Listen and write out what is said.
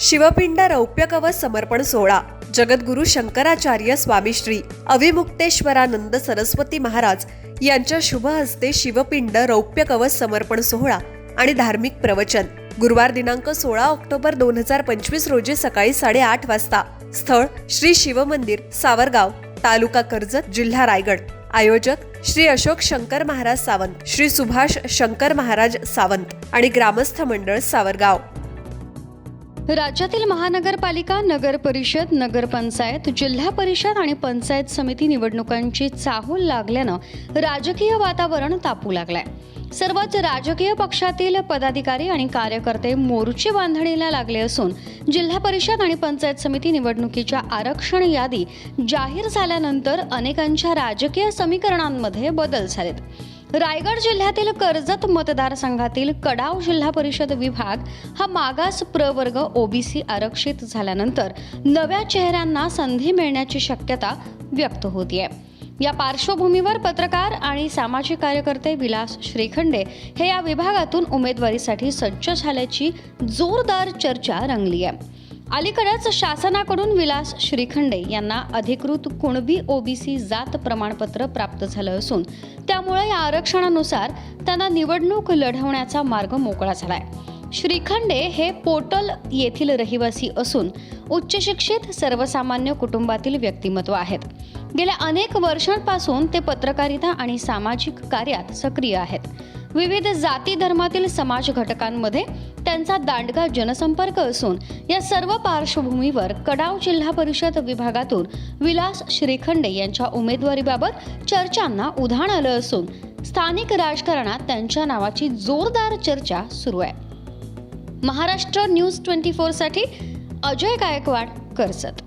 शिवपिंड रौप्य कवच समर्पण सोहळा. जगद्गुरु शंकराचार्य स्वामी श्री अविमुक्तेश्वरानंद सरस्वती महाराज यांच्या शुभ हस्ते शिवपिंड रौप्य कवच समर्पण सोहळा आणि धार्मिक प्रवचन. गुरुवार दिनांक सोळा ऑक्टोबर दोन हजार पंचवीस रोजी सकाळी साडेआठ वाजता स्थळ श्री शिवमंदिर सावरगाव तालुका कर्जत जिल्हा रायगड. आयोजक श्री अशोक शंकर महाराज सावंत श्री सुभाष शंकर महाराज सावंत आणि ग्रामस्थ मंडळ सावरगाव. राज्यातील महानगरपालिका नगर परिषद नगरपंचायत जिल्हा परिषद आणि पंचायत समिती निवडणुकांची चाहूल लागल्यानं राजकीय वातावरण तापू लागलंय. सर्वच राजकीय पक्षातील पदाधिकारी आणि कार्यकर्ते मोर्चे बांधणीला लागले असून जिल्हा परिषद आणि पंचायत समिती निवडणुकीच्या आरक्षण यादी जाहीर झाल्यानंतर अनेकांच्या राजकीय समीकरणांमध्ये बदल झालेत. रायगड जिल्ह्यातील कर्जत मतदारसंघातील कडाव जिल्हा परिषद विभाग हा मागास प्रवर्ग ओबीसी आरक्षित झाल्यानंतर नव्या चेहऱ्यांना संधी मिळण्याची शक्यता व्यक्त होतीये. या पार्श्वभूमीवर पत्रकार आणि सामाजिक कार्यकर्ते विलास श्रीखंडे हे या विभागातून उमेदवारीसाठी सज्ज झाल्याची जोरदार चर्चा रंगली आहे अलीकडेच शासनाकडून विलास श्रीखंडे यांना अधिकृत कुणबी ओबीसी जात प्रमाणपत्र प्राप्त झालं असून त्यामुळे या आरक्षणानुसार त्यांना निवडणूक लढवण्याचा मार्ग मोकळा झालाय. श्रीखंडे हे पोटल येथील रहिवासी असून उच्च शिक्षित सर्वसामान्य कुटुंबातील व्यक्तिमत्व आहेत. गेल्या अनेक वर्षांपासून ते पत्रकारिता आणि सामाजिक कार्यात सक्रिय आहेत. विविध जाती धर्मातील समाज घटकांमध्ये त्यांचा दांडगा जनसंपर्क असून या सर्व पार्श्वभूमीवर कडाव जिल्हा परिषद विभागातून विलास श्रीखंडे यांच्या उमेदवारीबाबत चर्चांना उधाण आलं असून स्थानिक राजकारणात त्यांच्या नावाची जोरदार चर्चा सुरू आहे. महाराष्ट्र न्यूज ट्वेंटी फोरसाठी अजय गायकवाड करसत